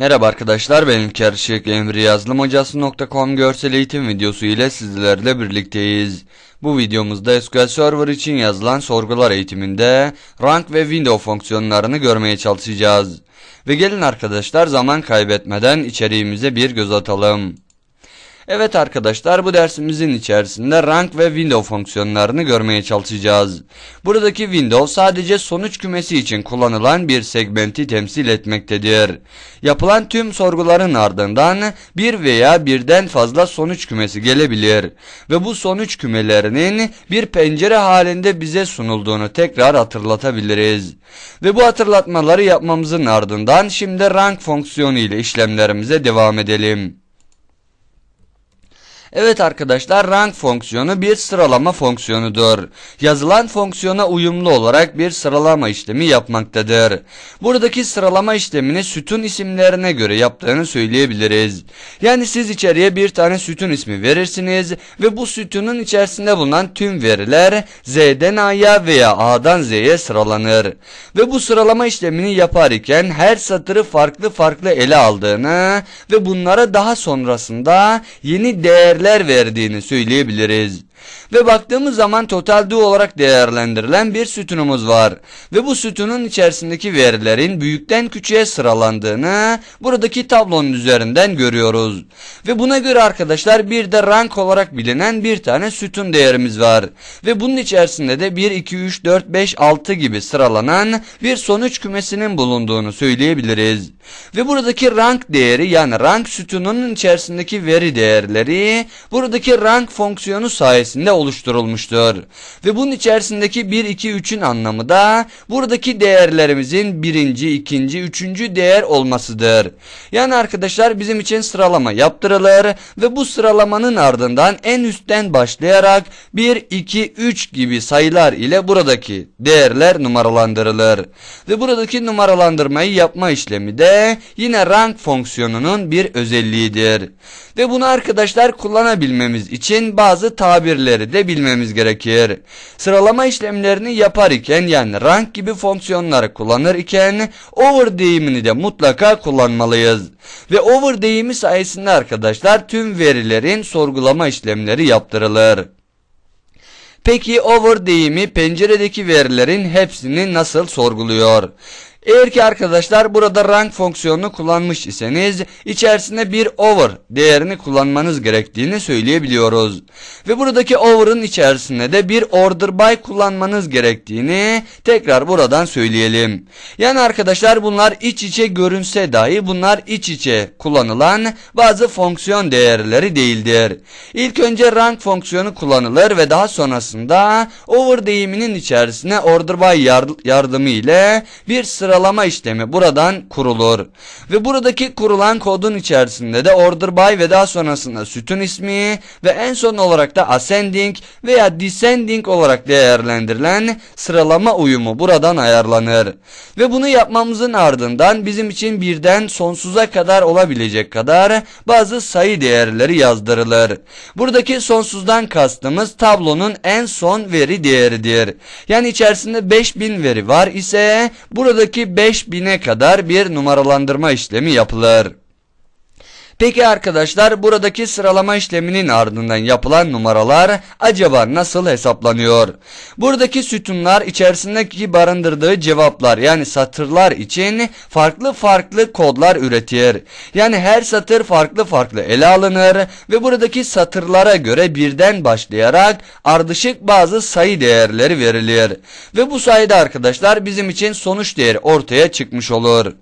Merhaba arkadaşlar ben İlker Işık Emri Yazılımhocası.com görsel eğitim videosu ile sizlerle birlikteyiz. Bu videomuzda SQL Server için yazılan sorgular eğitiminde rank ve window fonksiyonlarını görmeye çalışacağız. Ve gelin arkadaşlar zaman kaybetmeden içeriğimize bir göz atalım. Evet arkadaşlar bu dersimizin içerisinde rank ve window fonksiyonlarını görmeye çalışacağız. Buradaki window sadece sonuç kümesi için kullanılan bir segmenti temsil etmektedir. Yapılan tüm sorguların ardından bir veya birden fazla sonuç kümesi gelebilir ve bu sonuç kümelerinin bir pencere halinde bize sunulduğunu tekrar hatırlatabiliriz. Ve bu hatırlatmaları yapmamızın ardından şimdi rank fonksiyonu ile işlemlerimize devam edelim. Evet arkadaşlar rank fonksiyonu bir sıralama fonksiyonudur. Yazılan fonksiyona uyumlu olarak bir sıralama işlemi yapmaktadır. Buradaki sıralama işlemini sütun isimlerine göre yaptığını söyleyebiliriz. Yani siz içeriye bir tane sütun ismi verirsiniz ve bu sütunun içerisinde bulunan tüm veriler Z'den A'ya veya A'dan Z'ye sıralanır. Ve bu sıralama işlemini yaparken her satırı farklı farklı ele aldığını ve bunlara daha sonrasında yeni değer değerler verdiğini söyleyebiliriz. Ve baktığımız zaman total do olarak değerlendirilen bir sütunumuz var. Ve bu sütunun içerisindeki verilerin büyükten küçüğe sıralandığını buradaki tablonun üzerinden görüyoruz. Ve buna göre arkadaşlar bir de rank olarak bilinen bir tane sütun değerimiz var. Ve bunun içerisinde de 1, 2, 3, 4, 5, 6 gibi sıralanan bir sonuç kümesinin bulunduğunu söyleyebiliriz. Ve buradaki rank değeri yani rank sütununun içerisindeki veri değerleri buradaki rank fonksiyonu sayesinde oluşturulmuştur. Ve bunun içerisindeki 1, 2, 3'ün anlamı da buradaki değerlerimizin birinci, ikinci, üçüncü değer olmasıdır. Yani arkadaşlar bizim için sıralama yaptırılır ve bu sıralamanın ardından en üstten başlayarak 1, 2, 3 gibi sayılar ile buradaki değerler numaralandırılır. Ve buradaki numaralandırmayı yapma işlemi de yine rank fonksiyonunun bir özelliğidir. Ve bunu arkadaşlar kullanabilmemiz için bazı tabirleri de bilmemiz gerekir. Sıralama işlemlerini yapar iken yani rank gibi fonksiyonları kullanır iken over deyimini de mutlaka kullanmalıyız. Ve over deyimi sayesinde arkadaşlar tüm verilerin sorgulama işlemleri yaptırılır. Peki over deyimi penceredeki verilerin hepsini nasıl sorguluyor? Eğer ki arkadaşlar burada rank fonksiyonunu kullanmış iseniz içerisinde bir over değerini kullanmanız gerektiğini söyleyebiliyoruz. Ve buradaki over'ın içerisinde de bir order by kullanmanız gerektiğini tekrar buradan söyleyelim. Yani arkadaşlar bunlar iç içe görünse dahi bunlar iç içe kullanılan bazı fonksiyon değerleri değildir. İlk önce rank fonksiyonu kullanılır ve daha sonrasında over deyiminin içerisine order by yardımı ile bir sıra sıralama işlemi buradan kurulur. Ve buradaki kurulan kodun içerisinde de order by ve daha sonrasında sütun ismi ve en son olarak da ascending veya descending olarak değerlendirilen sıralama uyumu buradan ayarlanır. Ve bunu yapmamızın ardından bizim için birden sonsuza kadar olabilecek kadar bazı sayı değerleri yazdırılır. Buradaki sonsuzdan kastımız tablonun en son veri değeridir. Yani içerisinde 5000 veri var ise buradaki 5000'e kadar bir numaralandırma işlemi yapılır. Peki arkadaşlar buradaki sıralama işleminin ardından yapılan numaralar acaba nasıl hesaplanıyor? Buradaki sütunlar içerisindeki barındırdığı cevaplar yani satırlar için farklı farklı kodlar üretir. Yani her satır farklı farklı ele alınır ve buradaki satırlara göre birden başlayarak ardışık bazı sayı değerleri verilir. Ve bu sayıda arkadaşlar bizim için sonuç değeri ortaya çıkmış olur.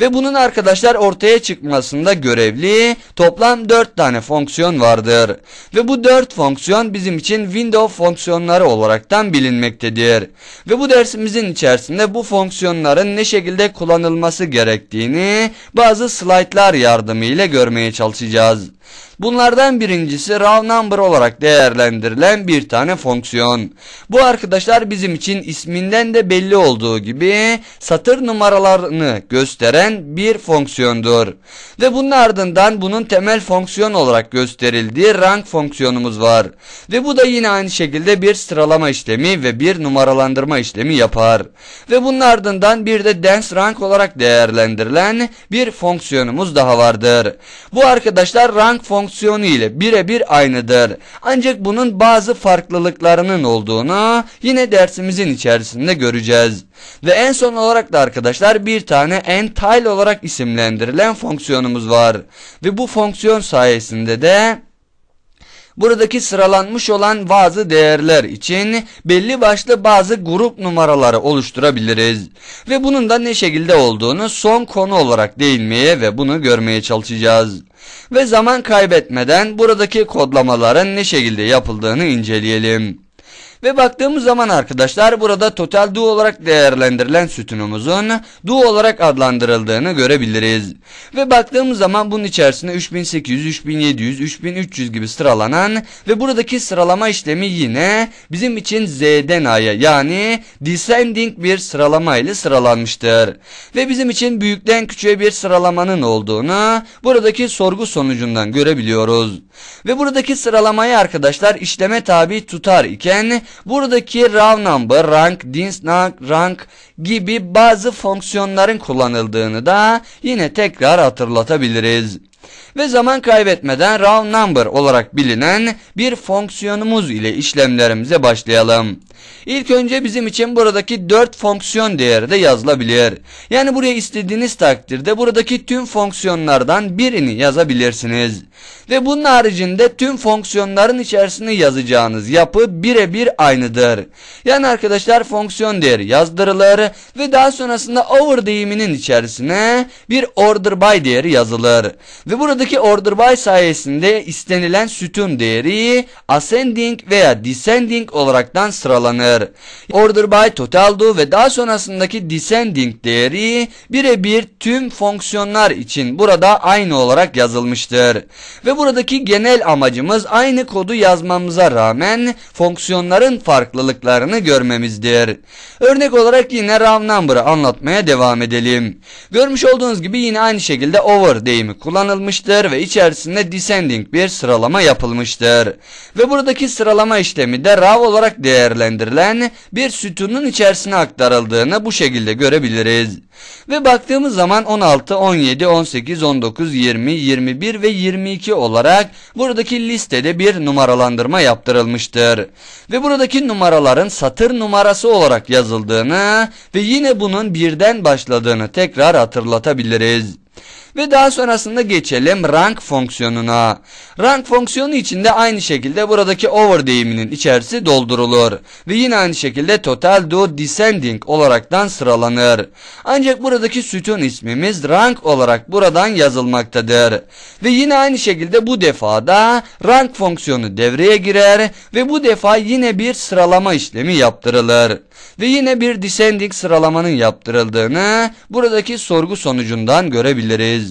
Ve bunun arkadaşlar ortaya çıkmasında görevli toplam 4 tane fonksiyon vardır. Ve bu 4 fonksiyon bizim için window fonksiyonları olaraktan bilinmektedir. Ve bu dersimizin içerisinde bu fonksiyonların ne şekilde kullanılması gerektiğini bazı slaytlar yardımıyla görmeye çalışacağız. Bunlardan birincisi raw number olarak değerlendirilen bir tane fonksiyon. Bu arkadaşlar bizim için isminden de belli olduğu gibi satır numaralarını gösteren bir fonksiyondur. Ve bunun ardından bunun temel fonksiyon olarak gösterildiği rank fonksiyonumuz var. Ve bu da yine aynı şekilde bir sıralama işlemi ve bir numaralandırma işlemi yapar. Ve bunun ardından bir de dance rank olarak değerlendirilen bir fonksiyonumuz daha vardır. Bu arkadaşlar rank fonksiyonu ile birebir aynıdır. Ancak bunun bazı farklılıklarının olduğunu yine dersimizin içerisinde göreceğiz. Ve en son olarak da arkadaşlar bir tane entile olarak isimlendirilen fonksiyonumuz var. Ve bu fonksiyon sayesinde de buradaki sıralanmış olan bazı değerler için belli başlı bazı grup numaraları oluşturabiliriz. Ve bunun da ne şekilde olduğunu son konu olarak değinmeye ve bunu görmeye çalışacağız. Ve zaman kaybetmeden buradaki kodlamaların ne şekilde yapıldığını inceleyelim. Ve baktığımız zaman arkadaşlar burada total do olarak değerlendirilen sütunumuzun do olarak adlandırıldığını görebiliriz. Ve baktığımız zaman bunun içerisinde 3800, 3700, 3300 gibi sıralanan ve buradaki sıralama işlemi yine bizim için Z'den A'ya yani descending bir sıralama ile sıralanmıştır. Ve bizim için büyükten küçüğe bir sıralamanın olduğunu buradaki sorgu sonucundan görebiliyoruz. Ve buradaki sıralamayı arkadaşlar işleme tabi tutar iken buradaki raw number, rank, dins rank gibi bazı fonksiyonların kullanıldığını da yine tekrar hatırlatabiliriz. Ve zaman kaybetmeden raw number olarak bilinen bir fonksiyonumuz ile işlemlerimize başlayalım. İlk önce bizim için buradaki 4 fonksiyon değeri de yazılabilir. Yani buraya istediğiniz takdirde buradaki tüm fonksiyonlardan birini yazabilirsiniz. Ve bunun haricinde tüm fonksiyonların içerisine yazacağınız yapı birebir aynıdır. Yani arkadaşlar fonksiyon değeri yazdırılır ve daha sonrasında over deyiminin içerisine bir order by değeri yazılır. Ve buradaki order by sayesinde istenilen sütun değeri ascending veya descending olaraktan sıralanır. Order by total do ve daha sonrasındaki descending değeri birebir tüm fonksiyonlar için burada aynı olarak yazılmıştır. Ve buradaki genel amacımız aynı kodu yazmamıza rağmen fonksiyonların farklılıklarını görmemizdir. Örnek olarak yine raw number'ı anlatmaya devam edelim. Görmüş olduğunuz gibi yine aynı şekilde over deyimi kullanılmıştır ve içerisinde descending bir sıralama yapılmıştır. Ve buradaki sıralama işlemi de raw olarak değerlendirilen bir sütunun içerisine aktarıldığını bu şekilde görebiliriz. Ve baktığımız zaman 16, 17, 18, 19, 20, 21 ve 22 olarak buradaki listede bir numaralandırma yaptırılmıştır. Ve buradaki numaraların satır numarası olarak yazıldığını ve yine bunun birden başladığını tekrar hatırlatabiliriz. Ve daha sonrasında geçelim rank fonksiyonuna. Rank fonksiyonu içinde aynı şekilde buradaki over deyiminin içerisi doldurulur. Ve yine aynı şekilde total do descending olaraktan sıralanır. Ancak buradaki sütun ismimiz rank olarak buradan yazılmaktadır. Ve yine aynı şekilde bu defada rank fonksiyonu devreye girer ve bu defa yine bir sıralama işlemi yaptırılır. Ve yine bir descending sıralamanın yaptırıldığını buradaki sorgu sonucundan görebiliriz.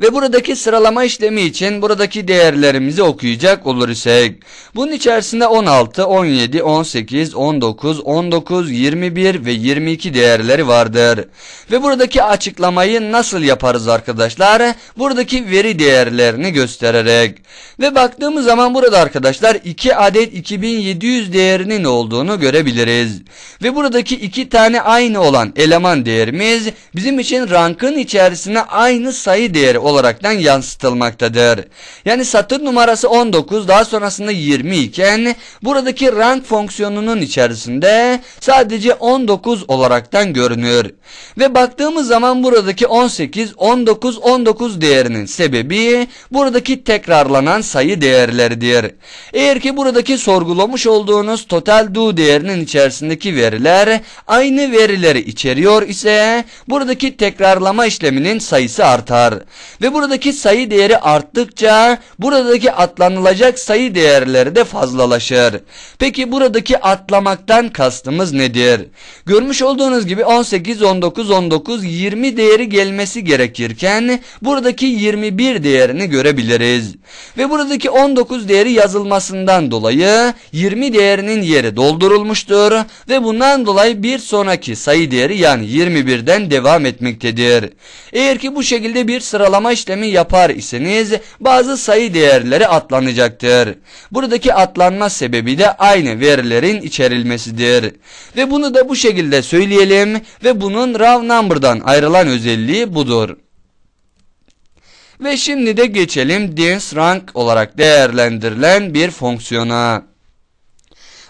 Ve buradaki sıralama işlemi için buradaki değerlerimizi okuyacak olur isek. Bunun içerisinde 16, 17, 18, 19, 19, 21 ve 22 değerleri vardır. Ve buradaki açıklamayı nasıl yaparız arkadaşlar? Buradaki veri değerlerini göstererek. Ve baktığımız zaman burada arkadaşlar 2 adet 2700 değerinin olduğunu görebiliriz. Ve buradaki iki tane aynı olan eleman değerimiz bizim için rankın içerisine aynı sayı değeri olaraktan yansıtılmaktadır. Yani satır numarası 19 daha sonrasında 20 iken buradaki rank fonksiyonunun içerisinde sadece 19 olaraktan görünür. Ve baktığımız zaman buradaki 18, 19, 19 değerinin sebebi buradaki tekrarlanan sayı değerleridir. Eğer ki buradaki sorgulamış olduğunuz total do değerinin içerisindeki veriler aynı verileri içeriyor ise buradaki tekrarlama işleminin sayısı artar. Ve buradaki sayı değeri arttıkça buradaki atlanılacak sayı değerleri de fazlalaşır. Peki buradaki atlamaktan kastımız nedir? Görmüş olduğunuz gibi 18, 19, 19, 20 değeri gelmesi gerekirken buradaki 21 değerini görebiliriz. Ve buradaki 19 değeri yazılmasından dolayı 20 değerinin yeri doldurulmuştur ve bundan dolayı bir sonraki sayı değeri yani 21'den devam etmektedir. Eğer ki bu şekilde bir sıralama işlemi yapar iseniz bazı sayı değerleri atlanacaktır. Buradaki atlanma sebebi de aynı verilerin içerilmesidir. Ve bunu da bu şekilde söyleyelim ve bunun raw number'dan ayrılan özelliği budur. Ve şimdi de geçelim dins rank olarak değerlendirilen bir fonksiyona.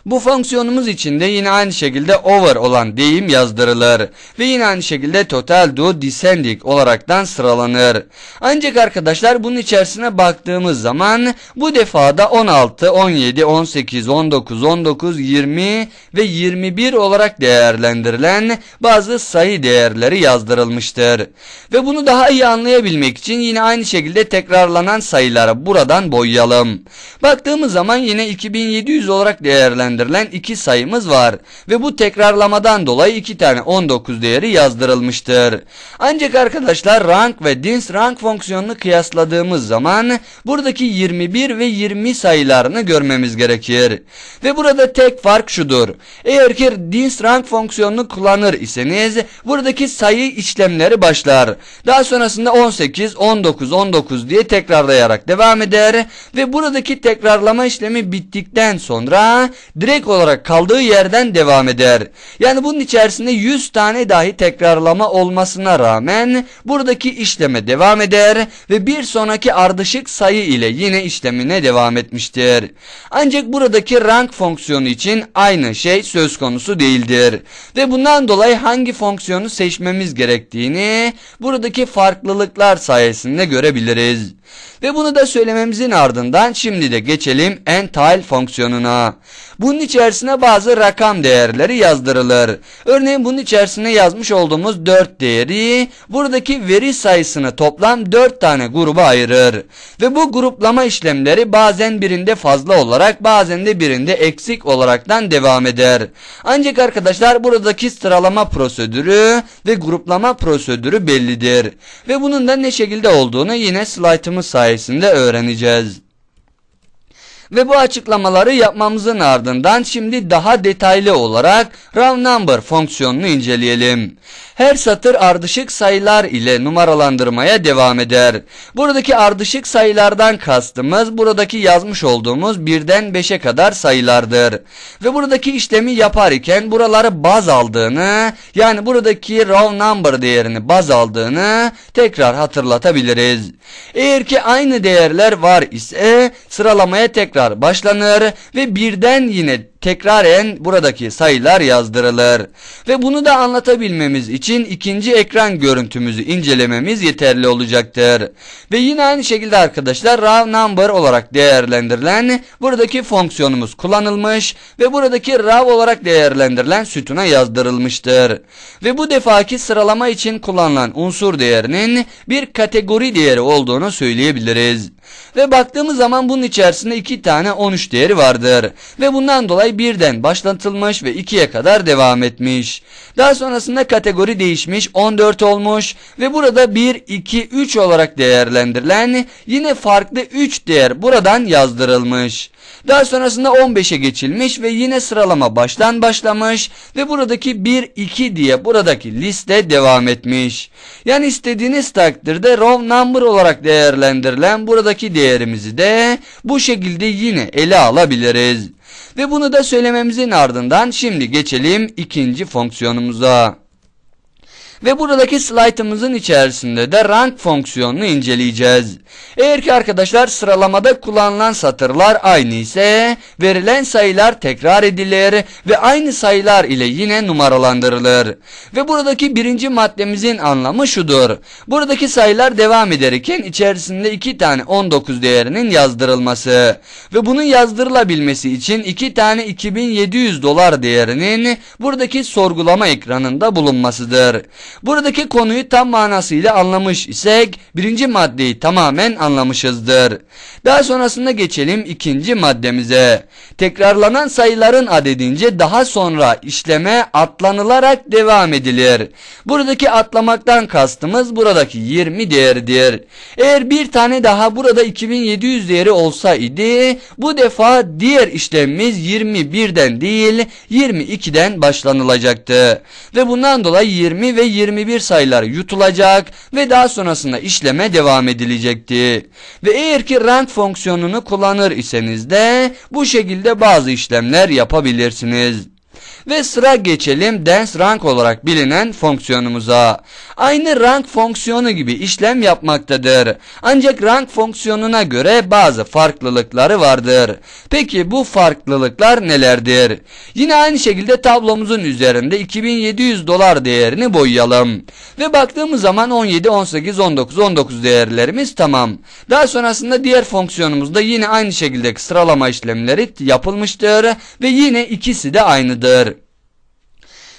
Bu fonksiyonumuz içinde yine aynı şekilde over olan deyim yazdırılır. Ve yine aynı şekilde total do descending olaraktan sıralanır. Ancak arkadaşlar bunun içerisine baktığımız zaman bu defada 16, 17, 18, 19, 19, 20 ve 21 olarak değerlendirilen bazı sayı değerleri yazdırılmıştır. Ve bunu daha iyi anlayabilmek için yine aynı şekilde tekrarlanan sayıları buradan boyayalım. Baktığımız zaman yine 2700 olarak değerlendirilen değerlendirilen iki sayımız var ve bu tekrarlamadan dolayı iki tane 19 değeri yazdırılmıştır. Ancak arkadaşlar rank ve dins rank fonksiyonunu kıyasladığımız zaman buradaki 21 ve 20 sayılarını görmemiz gerekir. Ve burada tek fark şudur. Eğer ki dins rank fonksiyonunu kullanır iseniz buradaki sayı işlemleri başlar. Daha sonrasında 18, 19, 19 diye tekrarlayarak devam eder ve buradaki tekrarlama işlemi bittikten sonra direkt olarak kaldığı yerden devam eder. Yani bunun içerisinde 100 tane dahi tekrarlama olmasına rağmen buradaki işleme devam eder ve bir sonraki ardışık sayı ile yine işlemine devam etmiştir. Ancak buradaki rank fonksiyonu için aynı şey söz konusu değildir. Ve bundan dolayı hangi fonksiyonu seçmemiz gerektiğini buradaki farklılıklar sayesinde görebiliriz. Ve bunu da söylememizin ardından şimdi de geçelim entile fonksiyonuna. Bunun içerisine bazı rakam değerleri yazdırılır. Örneğin bunun içerisine yazmış olduğumuz 4 değeri buradaki veri sayısını toplam 4 tane gruba ayırır. Ve bu gruplama işlemleri bazen birinde fazla olarak bazen de birinde eksik olaraktan devam eder. Ancak arkadaşlar buradaki sıralama prosedürü ve gruplama prosedürü bellidir. Ve bunun da ne şekilde olduğunu yine slaytımız sayesinde öğreneceğiz. Ve bu açıklamaları yapmamızın ardından şimdi daha detaylı olarak round number fonksiyonunu inceleyelim. Her satır ardışık sayılar ile numaralandırmaya devam eder. Buradaki ardışık sayılardan kastımız buradaki yazmış olduğumuz birden 5'e kadar sayılardır. Ve buradaki işlemi yapar iken buraları baz aldığını yani buradaki row number değerini baz aldığını tekrar hatırlatabiliriz. Eğer ki aynı değerler var ise sıralamaya tekrar başlanır ve birden yine tekraren buradaki sayılar yazdırılır. Ve bunu da anlatabilmemiz için ikinci ekran görüntümüzü incelememiz yeterli olacaktır. Ve yine aynı şekilde arkadaşlar raw number olarak değerlendirilen buradaki fonksiyonumuz kullanılmış ve buradaki raw olarak değerlendirilen sütuna yazdırılmıştır. Ve bu defaki sıralama için kullanılan unsur değerinin bir kategori değeri olduğunu söyleyebiliriz. Ve baktığımız zaman bunun içerisinde iki tane 13 değeri vardır. Ve bundan dolayı birden başlatılmış ve 2'ye kadar devam etmiş. Daha sonrasında kategori değişmiş 14 olmuş ve burada 1, 2, 3 olarak değerlendirilen yine farklı 3 değer buradan yazdırılmış. Daha sonrasında 15'e geçilmiş ve yine sıralama baştan başlamış ve buradaki 1, 2 diye buradaki liste devam etmiş. Yani istediğiniz takdirde row number olarak değerlendirilen buradaki değerimizi de bu şekilde yine ele alabiliriz. Ve bunu da söylememizin ardından şimdi geçelim ikinci fonksiyonumuza. Ve buradaki slaytımızın içerisinde de rank fonksiyonunu inceleyeceğiz. Eğer ki arkadaşlar sıralamada kullanılan satırlar aynı ise verilen sayılar tekrar edilir ve aynı sayılar ile yine numaralandırılır. Ve buradaki birinci maddemizin anlamı şudur. Buradaki sayılar devam ederken içerisinde iki tane 19 değerinin yazdırılması ve bunun yazdırılabilmesi için iki tane 2700 dolar değerinin buradaki sorgulama ekranında bulunmasıdır. Buradaki konuyu tam manasıyla anlamış isek birinci maddeyi tamamen anlamışızdır. Daha sonrasında geçelim ikinci maddemize. Tekrarlanan sayıların adedince daha sonra işleme atlanılarak devam edilir. Buradaki atlamaktan kastımız buradaki 20 değeridir. Eğer bir tane daha burada 2700 değeri olsaydı bu defa diğer işlemimiz 21'den değil 22'den başlanılacaktı. Ve bundan dolayı 20 ve 21 sayılar yutulacak ve daha sonrasında işleme devam edilecekti. Ve eğer ki rand fonksiyonunu kullanır iseniz de bu şekilde bazı işlemler yapabilirsiniz. Ve sıra geçelim dens rank olarak bilinen fonksiyonumuza. Aynı rank fonksiyonu gibi işlem yapmaktadır. Ancak rank fonksiyonuna göre bazı farklılıkları vardır. Peki bu farklılıklar nelerdir? Yine aynı şekilde tablomuzun üzerinde 2700 dolar değerini boyayalım. Ve baktığımız zaman 17, 18, 19, 19 değerlerimiz tamam. Daha sonrasında diğer fonksiyonumuzda yine aynı şekilde sıralama işlemleri yapılmıştır ve yine ikisi de aynıdır.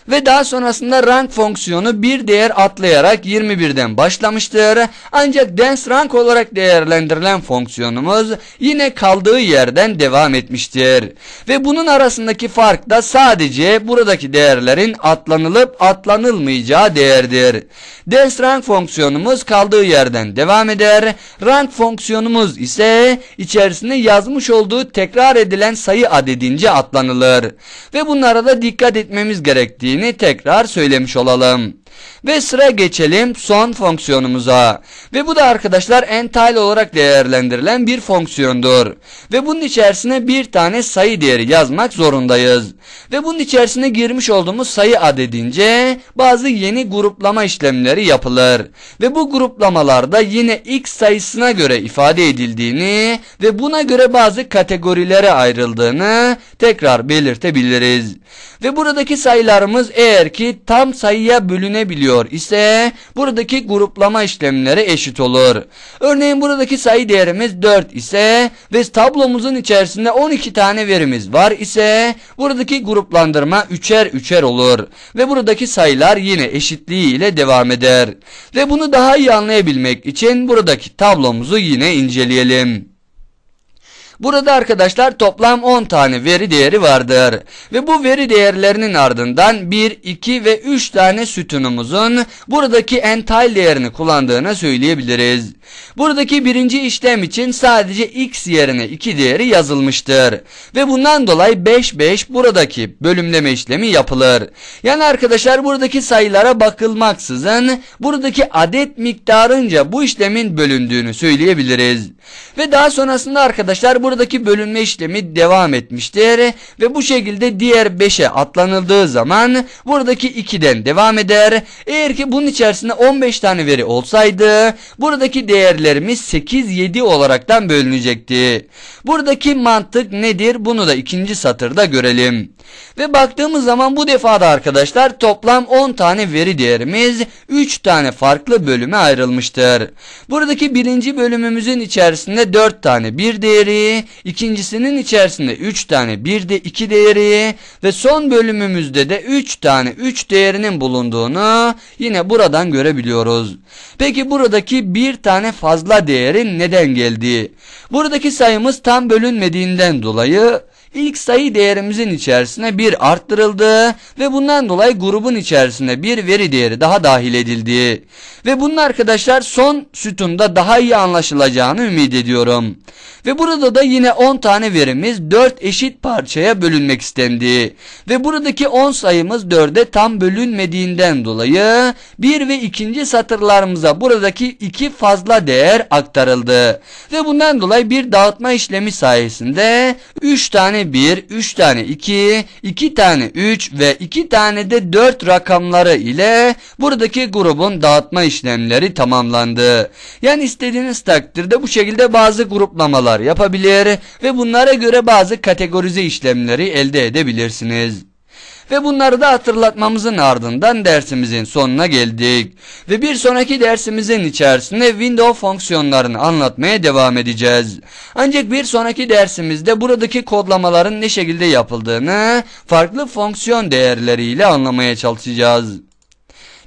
Ve daha sonrasında rank fonksiyonu bir değer atlayarak 21'den başlamıştır. Ancak dens rank olarak değerlendirilen fonksiyonumuz yine kaldığı yerden devam etmiştir. Ve bunun arasındaki fark da sadece buradaki değerlerin atlanılıp atlanılmayacağı değerdir. Dens rank fonksiyonumuz kaldığı yerden devam eder. Rank fonksiyonumuz ise içerisinde yazmış olduğu tekrar edilen sayı adedince atlanılır. Ve bunlara da dikkat etmemiz gerektiği gerektiğini tekrar söylemiş olalım. Ve sıra geçelim son fonksiyonumuza. Ve bu da arkadaşlar entile olarak değerlendirilen bir fonksiyondur. Ve bunun içerisine bir tane sayı değeri yazmak zorundayız. Ve bunun içerisine girmiş olduğumuz sayı adedince bazı yeni gruplama işlemleri yapılır. Ve bu gruplamalarda yine x sayısına göre ifade edildiğini ve buna göre bazı kategorilere ayrıldığını tekrar belirtebiliriz. Ve buradaki sayılarımız eğer ki tam sayıya bölünebiliyor ise buradaki gruplama işlemleri eşit olur. Örneğin buradaki sayı değerimiz 4 ise ve tablomuzun içerisinde 12 tane verimiz var ise buradaki gruplandırma 3'er 3'er olur. Ve buradaki sayılar yine eşitliği ile devam eder. Ve bunu daha iyi anlayabilmek için buradaki tablomuzu yine inceleyelim. Burada arkadaşlar toplam 10 tane veri değeri vardır. Ve bu veri değerlerinin ardından 1, 2 ve 3 tane sütunumuzun buradaki entile değerini kullandığını söyleyebiliriz. Buradaki birinci işlem için sadece x yerine 2 değeri yazılmıştır. Ve bundan dolayı 5, 5 buradaki bölümleme işlemi yapılır. Yani arkadaşlar buradaki sayılara bakılmaksızın buradaki adet miktarınca bu işlemin bölündüğünü söyleyebiliriz. Ve daha sonrasında arkadaşlar buradaki bölünme işlemi devam etmiştir. Ve bu şekilde diğer 5'e atlanıldığı zaman buradaki 2'den devam eder. Eğer ki bunun içerisinde 15 tane veri olsaydı buradaki değerlerimiz 8, 7 olaraktan bölünecekti. Buradaki mantık nedir? Bunu da ikinci satırda görelim. Ve baktığımız zaman bu defada arkadaşlar toplam 10 tane veri değerimiz 3 tane farklı bölüme ayrılmıştır. Buradaki birinci bölümümüzün içerisinde 4 tane bir değeri, ikincisinin içerisinde 3 tane bir de 2 değeri ve son bölümümüzde de 3 tane 3 değerinin bulunduğunu yine buradan görebiliyoruz. Peki buradaki bir tane fazla değerin neden geldiği? Buradaki sayımız tam bölünmediğinden dolayı ilk sayı değerimizin içerisine bir arttırıldı ve bundan dolayı grubun içerisine bir veri değeri daha dahil edildi. Ve bunun arkadaşlar son sütunda daha iyi anlaşılacağını ümit ediyorum. Ve burada da yine 10 tane verimiz 4 eşit parçaya bölünmek istendi. Ve buradaki 10 sayımız 4'e tam bölünmediğinden dolayı 1 ve 2. satırlarımıza buradaki 2 fazla değer aktarıldı. Ve bundan dolayı bir dağıtma işlemi sayesinde 3 tane 1, 3 tane 2, 2 tane 3 ve 2 tane de 4 rakamları ile buradaki grubun dağıtma işlemleri tamamlandı. Yani istediğiniz takdirde bu şekilde bazı gruplamalar yapabilir ve bunlara göre bazı kategorize işlemleri elde edebilirsiniz. Ve bunları da hatırlatmamızın ardından dersimizin sonuna geldik. Ve bir sonraki dersimizin içerisinde window fonksiyonlarını anlatmaya devam edeceğiz. Ancak bir sonraki dersimizde buradaki kodlamaların ne şekilde yapıldığını farklı fonksiyon değerleriyle anlamaya çalışacağız.